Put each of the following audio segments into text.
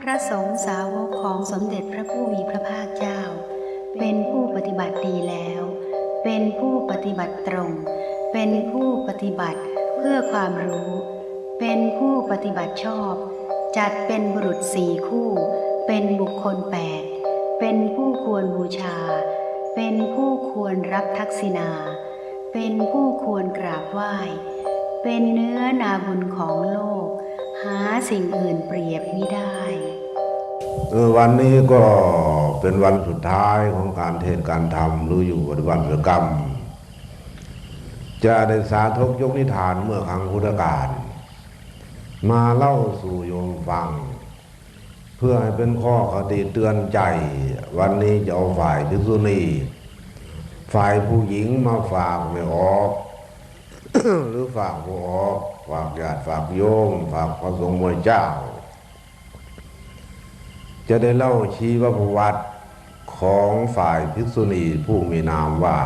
พระสงฆ์สาวกของสมเด็จพระผู้มีพระภาคเจ้า เป็นผู้ปฏิบัติดีแล้ว เป็นผู้ปฏิบัติตรง เป็นผู้ปฏิบัติเพื่อความรู้ เป็นผู้ปฏิบัติชอบ จัดเป็นบุรุษสี่คู่ เป็นบุคคลแปดเป็นผู้ควรบูชา เป็นผู้ควรรับทักษิณา เป็นผู้ควรกราบไหว้ เป็นเนื้อนาบุญของโลก หาสิ่งอื่นเปรียบไมิได้ เออวันนี้ก็เป็นวันสุดท้ายของการเทศการทำรู้อยู่ปฏิบัติกรรม จะได้สาธกยกนิทานเมื่อครั้งพุทธกาลมาเล่าสู่โยมฟัง เพื่อให้เป็นข้อคติเตือนใจ วันนี้จะเอาฝ่ายภิษุณีฝ่ายผู้หญิงมาฝากไม่ออก หรือฝากผู้ออก ฝากญาติฝากโยม ฝากพระสงฆ์มวยเจ้า จะได้เล่าชีวประวัติของฝ่ายภิกษุณีผู้มีนามว่า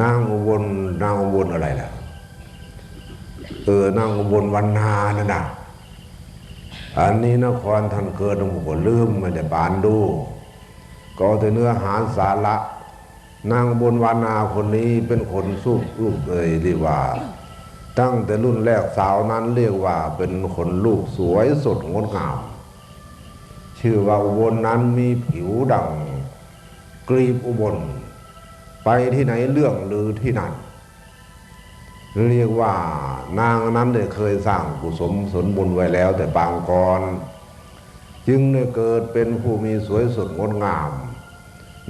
นางอุบลนางอุบลอะไรล่ะเออนางอุบลวันนานั่นนะอันนี้นครท่านเกิดผมก็ลืมมันจะบานดู ก็แต่เนื้อหาสาระ นางอุบลวานาคนนี้เป็นคนสู้ลูกเลยเรีว่า ตั้งแต่รุ่นแรกสาวนั้นเรียกว่าเป็นคนลูกสวยสดงดงาม ชื่อว่าอุบลนั้นมีผิวดังกรีบอุบล ไปที่ไหนเรื่องลือที่นั่นเรียกว่านางนั้นได้เคยสร้างกุศลสนบุญไว้แล้ว แต่ปางก่อนจึงได้เกิดเป็นผู้มีสวยสดงดงาม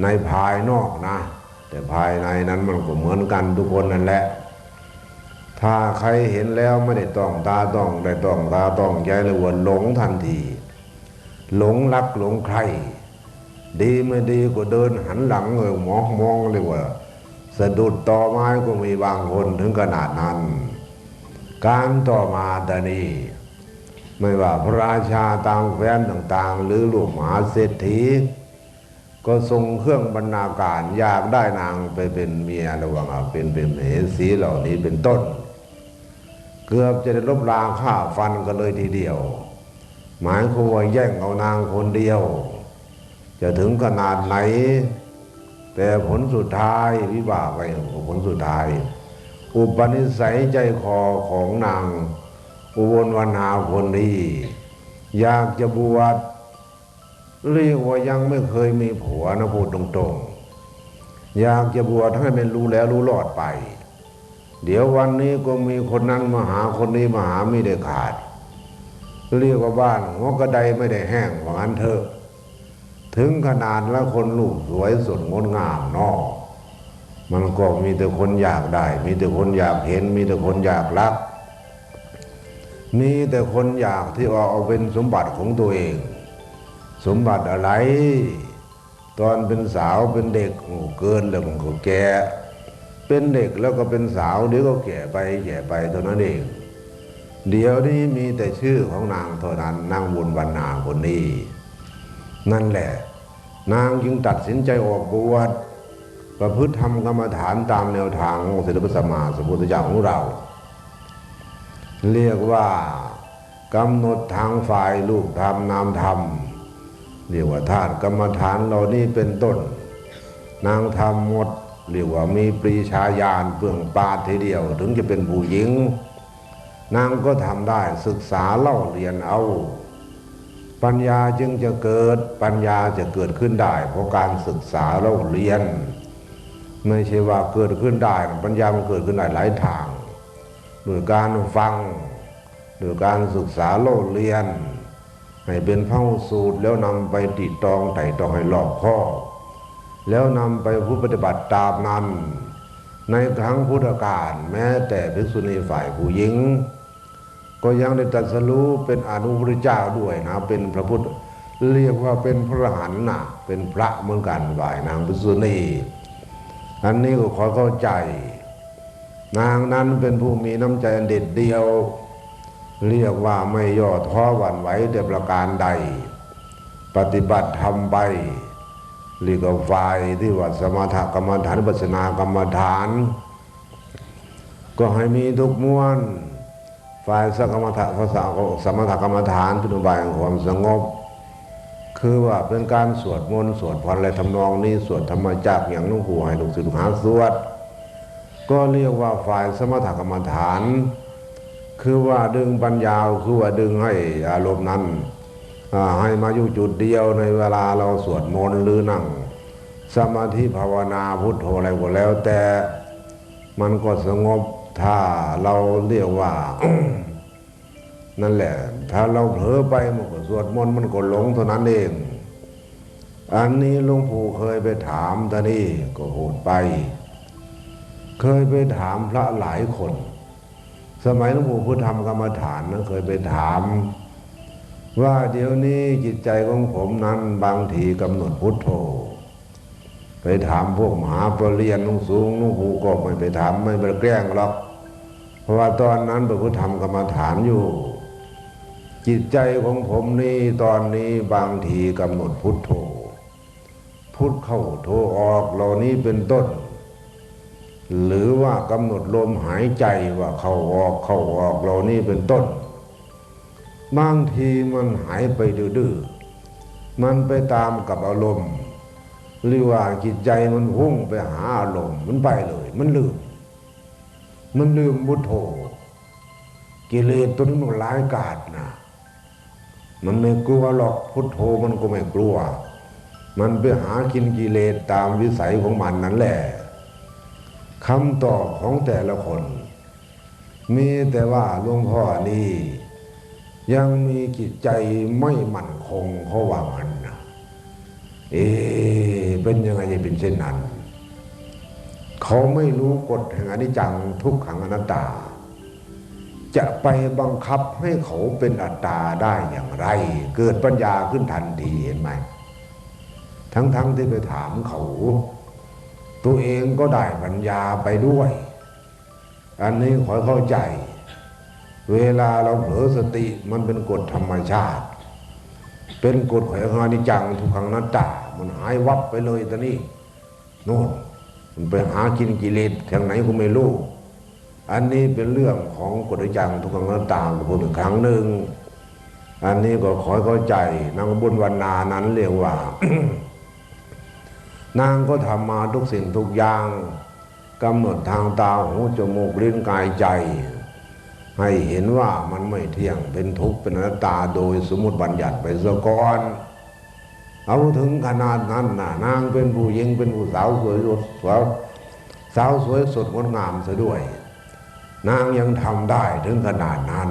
ในภายนอกนะ แต่ภายในนั้นมันก็เหมือนกันทุกคนนั่นแหละ ถ้าใครเห็นแล้วไม่ได้ต้องตาต้องได้ต้องตาต้องใจเลยว่าหลงทันที หลงรักหลงใคร ดีไม่ดีก็เดินหันหลังเลยมองมองเลยว่า สะดุดต่อไม้ก็มีบางคนถึงขนาดนั้น การต่อมาต่นี้ไม่ว่าพระราชาต่างแฟนต่างๆ หรือลูกมหาเศรษฐี ก็ทรงเครื่องบรรณาการอยากได้นางไปเป็นเมียระหว่างเป็นเป็นเหสีเหล่านี้เป็นต้น เกือบจะได้ลบลาฆ่าฟันกันเลยทีเดียว หมายความว่าแย่งเอานางคนเดียว จะถึงขนาดไหน แต่ผลสุดท้ายวิบากไปผลสุดท้าย อุปนิสัยใจคอของนาง อุบลวรรณาคนนี้อยากจะบวชเรียกว่ายังไม่เคยมีผัวนะพูดตรงๆ อยากจะบวชให้เป็นรู้แล้วรู้รอดไป เดี๋ยววันนี้ก็มีคนนั้นมาหาคนนี้มาหาไม่ได้ขาด เรียกว่าบ้านหัวกระไดไม่ได้แห้งว่างั้นเถอะถึงขนาดแล้วคนลูกสวยสดงดงามนอกมันก็มีแต่คนอยากได้ มีแต่คนอยากเห็น มีแต่คนอยากรัก มีแต่คนอยากที่ว่าเอาเป็นสมบัติของตัวเอง สมบัติอะไร ตอนเป็นสาวเป็นเด็กโอ้เกินแล้วมันก็แก่เป็นเด็กแล้วก็เป็นสาวเดี๋ยวก็แก่ไปแก่ไปเท่านั้นเอง เดี๋ยวนี้มีแต่ชื่อของนางเท่านั้นนางบุญบรรณาคนนี้ นั่นแหละ นางจึงตัดสินใจออกบวชประพฤติธรรมกรรมฐานตามแนวทางของศิลปสมาสมุทธเจ้าของเรา เรียกว่ากำหนดทางฝ่ายลูกธรรมนามธรรมเรียกว่าธาตุกรรมฐานเหล่านี้เป็นต้น นางธรรมหมดเรียกว่ามีปรีชาญาณเปลืองปาทีเดียว ถึงจะเป็นผู้หญิง นางก็ทำได้ศึกษาเล่าเรียนเอา ปัญญาจึงจะเกิดปัญญาจะเกิดขึ้นได้ เพราะการศึกษาเล่าเรียน ไม่ใช่ว่าเกิดขึ้นได้ ปัญญามันเกิดขึ้นได้หลายทางโดยการฟังโดยการศึกษาเล่าเรียน ให้เป็นพระสูตรแล้วนำไปติดตองไต่ตองให้รอบคอแล้วนำไปผู้ปฏิบัติตามนั้นในครั้งพุทธกาลแม้แต่ภิกษุณีฝ่ายผู้หญิง ก็ยังได้ตรัสรู้เป็นอนุพุทธเจ้าด้วยนะ เป็นพระพุทธเรียกว่าเป็นพระหันนะเป็นพระเหมือนกันฝ่ายนางภิกษุณีอันนี้ก็ขอเข้าใจ นางนั้นเป็นผู้มีน้ำใจอันเด็ดเดียว เรียกว่าไม่ย่อท้อหวั่นไหวแต่ประการใด ปฏิบัติทำไปเรียกว่าฝ่ายที่ว่าสมถกรรมฐานปัสนากรรมฐาน ก็ให้มีทุกมวล ฝ่ายสกรรมฐานภาษาสมถกรรมฐานเป็นอุบายแห่งความสงบ คือว่าเป็นการสวดมนต์สวดพรอะไรทำนองนี้สวดธรรมจักอย่างหลุงปู่ให้ลูกศิษย์ลูกหาสวด ก็เรียกว่าฝ่ายสมถกรรมฐาน คือว่าดึงปัญญาคือว่าดึงให้อารมณ์นั้นให้มาอยู่จุดเดียวในเวลาเราสวดมนต์หรือนั่ง สมาธิภาวนาพุทโธอะไรก็แล้วแต่มันก็สงบ ถ้าเราเรียกว่า นั่นแหละ ถ้าเราเผลอไปมันก็สวดมนต์มันก็หลงเท่านั้นเอง อันนี้หลวงปู่เคยไปถามตานี่ก็พูดไป เคยไปถามพระหลายคน สมัยหลวงปู่พุทธธรรมกรรมฐานนั้นเคยไปถาม ว่าเดี๋ยวนี้จิตใจของผมนั้นบางทีกำหนดพุทโธ ไปถามพวกมหาปรริญญานุ่งสูงนุ่งหูก็ไม่ไปถามไม่ไปแกล้งหรอก เพราะว่าตอนนั้นพระพุทธธรรมกรรมฐานอยู่ จิตใจของผมนี่ตอนนี้บางทีกำหนดพุทโธพุทเข้าโธออกเหล่านี้เป็นต้น หรือว่ากำหนดลมหายใจว่าเข้าออกเข้าออกเหล่านี้เป็นต้น บางทีมันหายไปดื้อมันไปตามกับอารมณ์ หรือว่าจิตใจมันพุ่งไปหาอารมณ์มันไปเลย มันลืม มันลืมพุทโธกิเลสตัวนี้มันร้ายกาจนะมันไม่กลัวหรอกพุทโธมันก็ไม่กลัว มันไปหากินกิเลสตามวิสัยของมันนั่นแหละคำตอบของแต่ละคน มีแต่ว่าหลวงพ่อนี่ยังมีจิตใจไม่มั่นคงเขาะว่ามันนะเอ๊ะ เป็นยังไงจะเป็นเช่นนั้น เขาไม่รู้กฎแห่งอนิจจังทุกขังอนัตตา จะไปบังคับให้เขาเป็นอัตตาได้อย่างไร เกิดปัญญาขึ้นทันทีเห็นไหม ทั้งๆทที่ไปถามเขา ตัวเองก็ได้ปัญญาไปด้วย อันนี้ขอเข้าใจ เวลาเราเผลอสติมันเป็นกฎธรรมชาติ เป็นกฎแห่งอนิจจังทุกขังอนัตตา มันหายวับไปเลยตอนนี้โน่นมันไปหากินกิเลสทางไหนก็ไม่รู้ อันนี้เป็นเรื่องของกฎจังทุกขังอนัตตาพูดอีกครั้งหนึ่ง อันนี้ก็ขอให้เข้าใจ นางบุญวรรณานั้นเรียกว่า นางก็ทำมาทุกสิ่งทุกอย่างกำหนดทางตาหูจมูกลิ้นกายใจ ให้เห็นว่ามันไม่เที่ยงเป็นทุกข์เป็นอนัตตาโดยสมมติบัญญัติไปซะก่อน เอาถึงขนาดนั้นน่ะนางเป็นผู้หญิงเป็นผู้สาวสวยสดสาวสาวสวยสดงดงามซะด้วย นางยังทำได้ถึงขนาดนั้น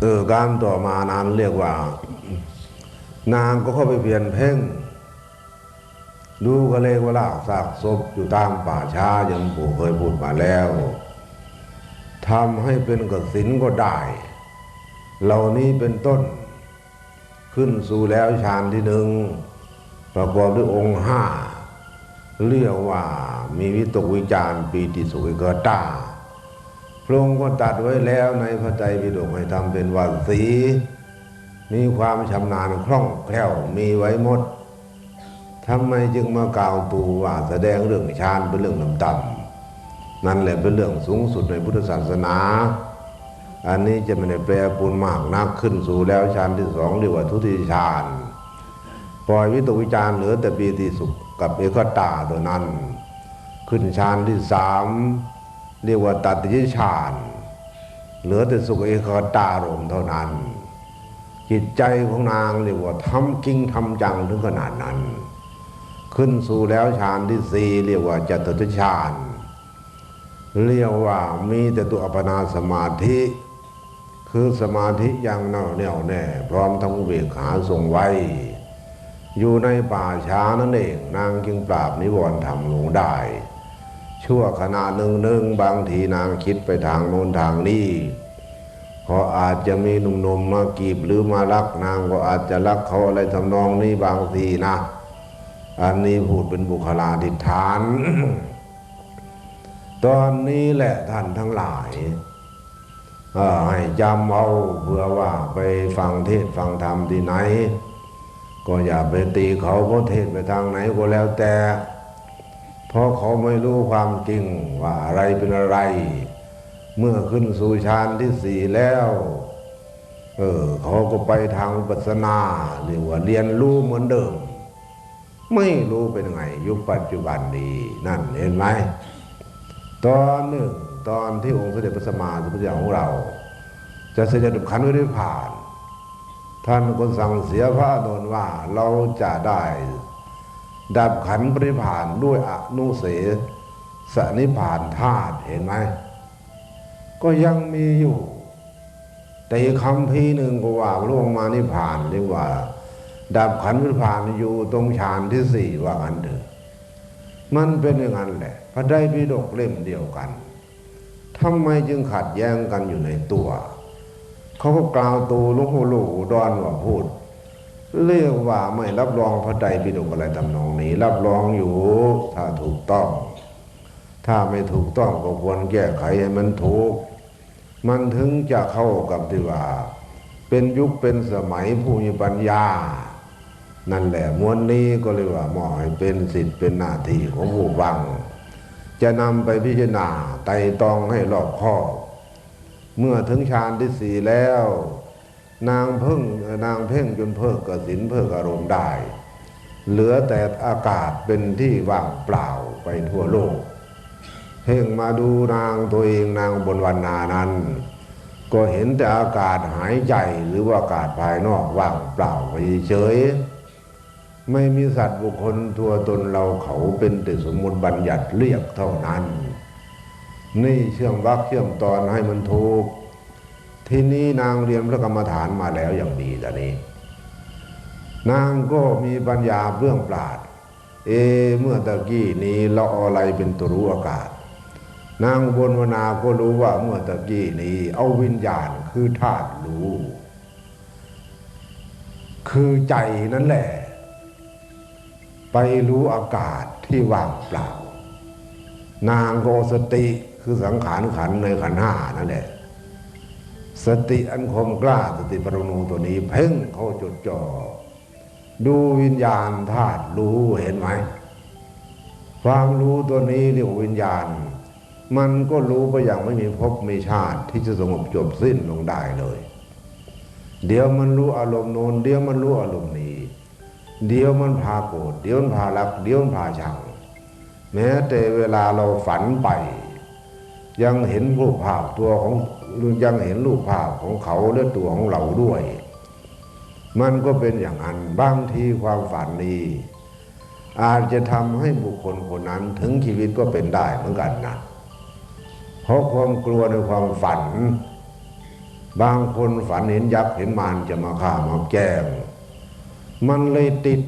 เออการต่อมานานเรียกว่า นางก็เข้าไปเปลี่ยนเพ่งดูก็เลยว่าลากซากศพอยู่ตามป่าช้าย่างปู่เคยพูดมาแล้วทำให้เป็นกสินก็ได้ เหล่านี้เป็นต้น ขึ้นสู่แล้วฌานที่หนึ่งประกอบด้วยองค์ห้าเรียกว่ามีวิตกวิจารปีติสุขเกตาพระองค์ก็ตัดไว้แล้วในพระไตรปิฎกให้ทำเป็นวันสี มีความชำนาญคล่องแคล่วมีไว้หมดทำไมจึงมากล่าวตูว่าแสดงเรื่องฌานเป็นเรื่องลำต่ำนั่นแหละเป็นเรื่องสูงสุดในพุทธศาสนา อันนี้จะไม่ได้แปลปูนมากนักขึ้นสู่แล้วฌานที่สองเรียกว่าทุติยฌานปล่อยวิตกวิจารเหลือแต่ปีติสุขกับเอกตาตัวนั้น ขึ้นฌานที่สามเรียกว่าตัตติยฌานเหลือแต่สุขเอกตารมณ์เท่านั้น จิตใจของนางเรียกว่าทำจริงทำจังถึงขนาดนั้น ขึ้นสู่แล้วฌานที่สี่เรียกว่าจตุตฌานเรียกว่ามีแต่ตัวอัปนาสมาธิ คือสมาธิอย่างแน่วแน่ พร้อมทั้งเบกขาทรงไว้ อยู่ในป่าช้านั่นเอง นางจึงปราบนิวรณ์ธรรมลงได้ ชั่วขณะหนึ่งหนึ่งบางทีนางคิดไปทางโน้นทางนี้เพราะอาจจะมีหนุ่มๆมากีบหรือมารักนางก็อาจจะรักเขาอะไรทำนองนี้บางทีนะ อันนี้พูดเป็นบุคลาธิฐาน ตอนนี้แหละท่านทั้งหลาย ให้จำเอาเพื่อว่าไปฟังเทศฟังธรรมที่ไหน ก็อย่าไปตีเขาเพราะเทศไปทางไหนก็แล้วแต่ เพราะเขาไม่รู้ความจริงว่าอะไรเป็นอะไร เมื่อขึ้นสู่ฌานที่สี่แล้ว เออเขาก็ไปทางปัสนาเรียกว่าเรียนรู้เหมือนเดิม ไม่รู้เป็นไงยุคปัจจุบันนี้นั่นเห็นไหมตอนหนึ่ง ตอนที่องค์สมเด็จพระสัมมาสัมพุทธเจ้าของเรา จะเสด็จดับขันธ์วิริพาน ท่านก็สั่งเสียพระอานว่าเราจะได้ ดับขันปริพานด้วยอนุเสสนิพานธาตุเห็นไหม ก็ยังมีอยู่ แต่คำพีหนึ่งก็ว่าพระองมานิพานเรียกว่า ดับขันปริพานอยู่ตรงฌานที่สี่ว่างันเถอะมันเป็นอย่างนั้นแหละพระไตรปิฎกเล่มเดียวกัน ทำไมจึงขัดแย้งกันอยู่ในตัว เขาก็กล่าวตูลุงหูลูกดอุดรว่าพูด เรียกว่าไม่รับรองพระไตรปิฎกอะไรทำนองนี้ รับรองอยู่ถ้าถูกต้อง ถ้าไม่ถูกต้องก็ควรแก้ไขให้มันถูก มันถึงจะเข้ากับที่ว่า เป็นยุคเป็นสมัยผู้มีปัญญา นั่นแหละมวลนี้ก็เลยว่าหมอให้เป็นสิทธิ์เป็นหน้าที่ของผู้ฟัง จะนำไปพิจารณาไต่ตองให้รอบคอบ เมื่อถึงฌานที่สี่แล้ว นางเพ่งนางเพ่งจนเพิกกสินเพิกอารมณ์ได้ เหลือแต่อากาศเป็นที่ว่างเปล่าไปทั่วโลก เพ่งมาดูนางตัวเองนางบนวันนานั้น ก็เห็นแต่อากาศหายใจหรือว่าอากาศภายนอกว่างเปล่าไปเฉย ไม่มีสัตว์บุคคลตัวตนเราเขาเป็นแต่สมมติบัญญัติเรียกเท่านั้น นี่เชื่อมวักเชื่อมตอนให้มันถูก ที่นี้นางเรียนพระกรรมฐานมาแล้วอย่างดีตอนนี้ นางก็มีปัญญาเบื้องปราด เอ เมื่อตะกี้นี้เราอาอะไรเป็นตัวรู้อากาศ นางบนวนาก็รู้ว่าเมื่อตะกี้นี้ เอาวิญญาณคือธาตุรู้ คือใจนั่นแหละ ไปรู้อากาศที่ว่างเปล่า นางโกสติคือสังขารขันในขันห้านั่นแหละสติอันคมกล้าสติปรณูตัวนี้ เพ่งเข้าจดจ่อดูวิญญาณธาตุรู้เห็นไหมความรู้ตัวนี้เรียกวิญญาณ มันก็รู้ไปอย่างไม่มีภพมีชาติที่จะสงบจบสิ้นลงได้เลย เดี๋ยวมันรู้อารมณ์โน้นเดี๋ยวมันรู้อารมณ์นี้ เดี๋ยวมันพาโกรธเดี๋ยวมันพารัก เดี๋ยวมันพาชังแม้แต่เวลาเราฝันไป ยังเห็นรูปภาพตัวของยังเห็นรูปภาพของเขาและตัวของเราด้วย มันก็เป็นอย่างนั้นบางทีความฝันนี้อาจจะทำให้บุคคลคนนั้นถึงชีวิตก็เป็นได้เหมือนกันนะเพราะความกลัวในความฝัน บางคนฝันเห็นยักษ์เห็นมารจะมาฆ่ามาแกล้ง มันเลยติด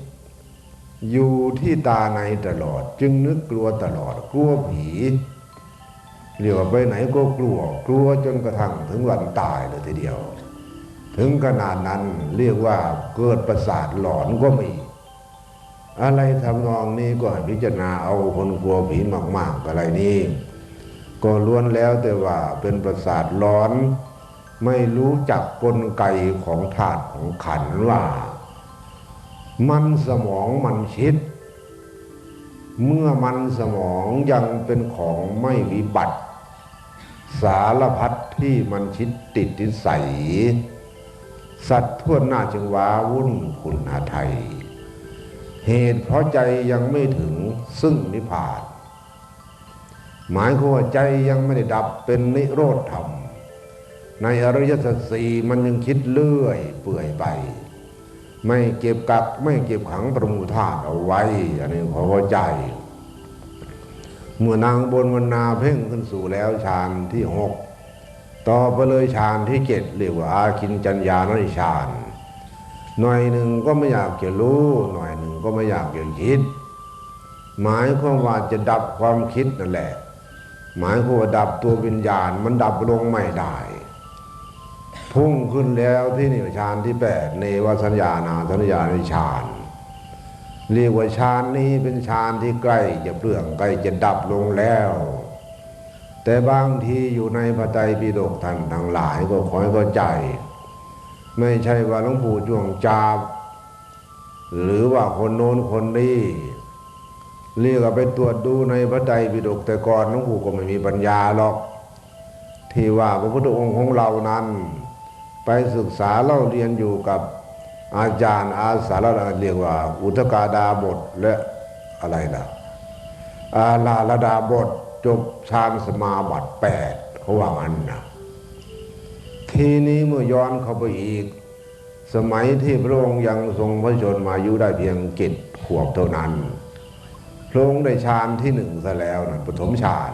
อยู่ที่ตาในตลอด จึงนึกกลัวตลอด กลัวผีเรียกว่าไปไหนก็กลัว กลัวจนกระทั่งถึงวันตายเลยทีเดียว ถึงขนาดนั้นเรียกว่าเกิดประสาทหลอนก็มี อะไรทำนองนี้ก็พิจารณาเอาคนกลัวผีมาก ๆอะไรนี้ก็ล้วนแล้วแต่ว่าเป็นประสาทหลอน ไม่รู้จักกลไกของธาตุของขันว่า มันสมองมันคิด เมื่อมันสมองยังเป็นของไม่วิบัติ สารพัดที่มันคิดติดนิสัย สัตว์ทั่วหน้าจึงว้าวุ่นคุณหาไทย เหตุเพราะใจยังไม่ถึงซึ่งนิพพาน หมายความว่าใจยังไม่ได้ดับเป็นนิโรธธรรม ในอริยสัจสีมันยังคิดเลื่อยเปื่อยไป ไม่เก็บกักไม่เก็บขังประมุธาตุเอาไว้ อันนี้ขอเข้าใจ เมื่อนางบนวนาเพ่งขึ้นสู่แล้วฌานที่หกต่อไปเลยฌานที่เจ็ดเรียกว่าอาคินจัญญานิฌานหน่อยหนึ่งก็ไม่อยากจะรู้ หน่อยหนึ่งก็ไม่อยากจะคิด หมายความว่าจะดับความคิดนั่นแหละ หมายความว่าดับตัววิญญาณ มันดับลงไม่ได้ พุ่งขึ้นแล้วที่นี่ฌานที่แปดเนวสัญญานาสัญญาในฌานเรียกว่าฌานนี้เป็นฌานที่ใกล้จะเปลืองใกล้จะดับลงแล้ว แต่บางทีอยู่ในพระไตรปิฎกท่านทั้งหลายก็คอยเข้าใจ ไม่ใช่ว่าหลวงปู่จวงจาบ หรือว่าคนโน้นคนนี้เรียกว่าไปตรวจดูในพระไตรปิฎกแต่ก่อนหลวงปู่ก็ไม่มีปัญญาหรอก ที่ว่าพระพุทธองค์ของเรานั้น ไปศึกษาเล่าเรียนอยู่กับอาจารย์อาสาระเรียกว่า อุทกาดาบทและอะไรล่ะอาลาลดาบทจบฌานสมาบัติแปดเขาว่างั้นนะทีนี้เมื่อย้อนเข้าไปอีก สมัยที่พระองค์ยังทรงพระชนมายุได้เพียงเจ็ดขวบเท่านั้น พระองค์ได้ฌานที่หนึ่งซะแล้วนะปฐมฌาน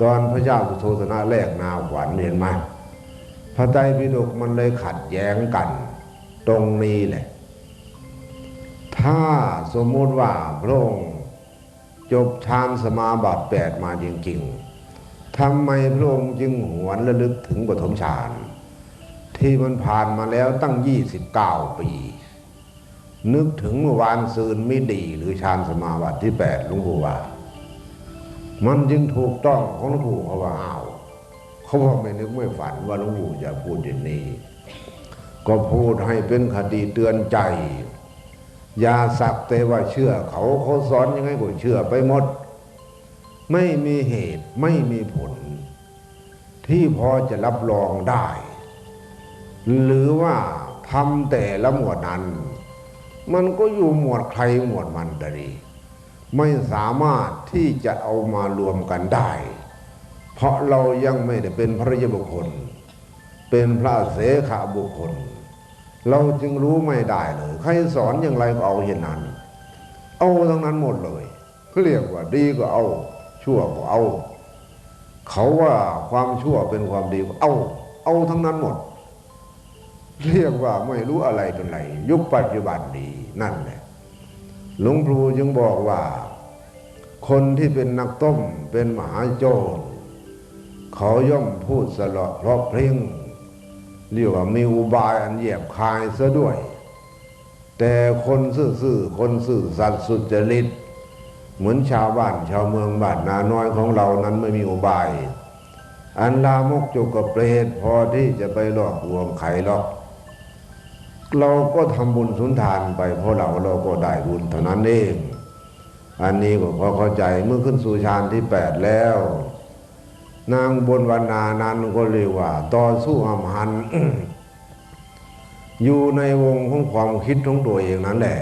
ตอนพระเจ้าสุโธธนะแรกนาขวัญเห็นไหม พระไตรปิฎกมันเลยขัดแย้งกัน ตรงนี้แหละ ถ้าสมมุติว่าพระองค์จบฌานสมาบัติแปดมาจริงๆทำไมพระองค์จึงหวนระลึกถึงปฐมฌานที่มันผ่านมาแล้วตั้ง 29 ปี นึกถึงเมื่อวานซืนไม่ดีหรือฌานสมาบัติที่แปดหลวงปู่ว่า มันจึงถูกต้องของหลวงปู่เขาว่าอ้าว เขาบอกไม่นึกไม่ฝันว่าหลวงปู่จะพูดอย่างนี้ ก็พูดให้เป็นคติเตือนใจ อย่าสักแต่ว่าเชื่อเขาเขาสอนยังไงก็เชื่อไปหมด ไม่มีเหตุไม่มีผล ที่พอจะรับรองได้ หรือว่าทำแต่ละหมวดนั้น มันก็อยู่หมวดใครหมวดมันดีไม่สามารถที่จะเอามารวมกันได้ เพราะเรายังไม่ได้เป็นพระยบุคคล เป็นพระเสขาบุคคล เราจึงรู้ไม่ได้เลย ใครสอนอย่างไรก็เอาเห็นนั้น เอาทั้งนั้นหมดเลยเขาเรียกว่าดีก็เอา ชั่วก็เอา เขาว่าความชั่วเป็นความดีก็เอา เอาทั้งนั้นหมด เรียกว่าไม่รู้อะไรตรงไหนยุคปัจจุบันนี้นั่นแหละหลวงปู่จึงบอกว่า คนที่เป็นนักต้มเป็นมหาโจร เขาย่อมพูดสลอดเพราะเพลงเรียกว่ามีอุบายอันเหยียบคายซะด้วย แต่คนซื่อๆคนซื่อสัตย์สุจริต เหมือนชาวบ้านชาวเมืองบ้านนาน้อยของเรานั้นไม่มีอุบาย อันลามกจกกระเปรตพอที่จะไปหลอกลวงใครหรอก เราก็ทำบุญสุนทานไปเพราะเราเราก็ได้บุญเท่านั้นเอง อันนี้ก็พอเข้าใจเมื่อขึ้นสู่ฌานที่แปดแล้ว นางบนวรรณานั้นก็เรียกว่า ต่อสู้อำหันอยู่ในวงของความคิดของตัวเองนั่นแหละ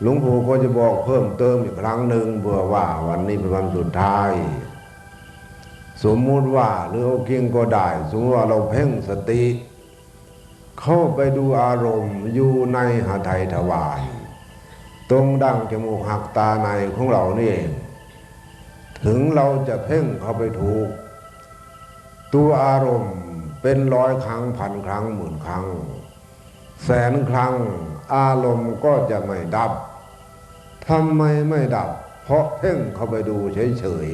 หลวงปู่ก็จะบอกเพิ่มเติมอีกครั้งหนึ่งเพื่อว่าวันนี้เป็นวันสุดท้าย สมมุติว่าหรือเอาเก่งก็ได้ สมมติว่าเราเพ่งสติ เข้าไปดูอารมณ์อยู่ในหาไทยทวารตรงดั้งจมูกหักตาในของเรานี่เองถึงเราจะเพ่งเข้าไปถูก ตัวอารมณ์เป็นร้อยครั้งพันครั้งหมื่นครั้ง แสนครั้ง อารมณ์ก็จะไม่ดับทำไมไม่ดับ เพราะเพ่งเข้าไปดูเฉย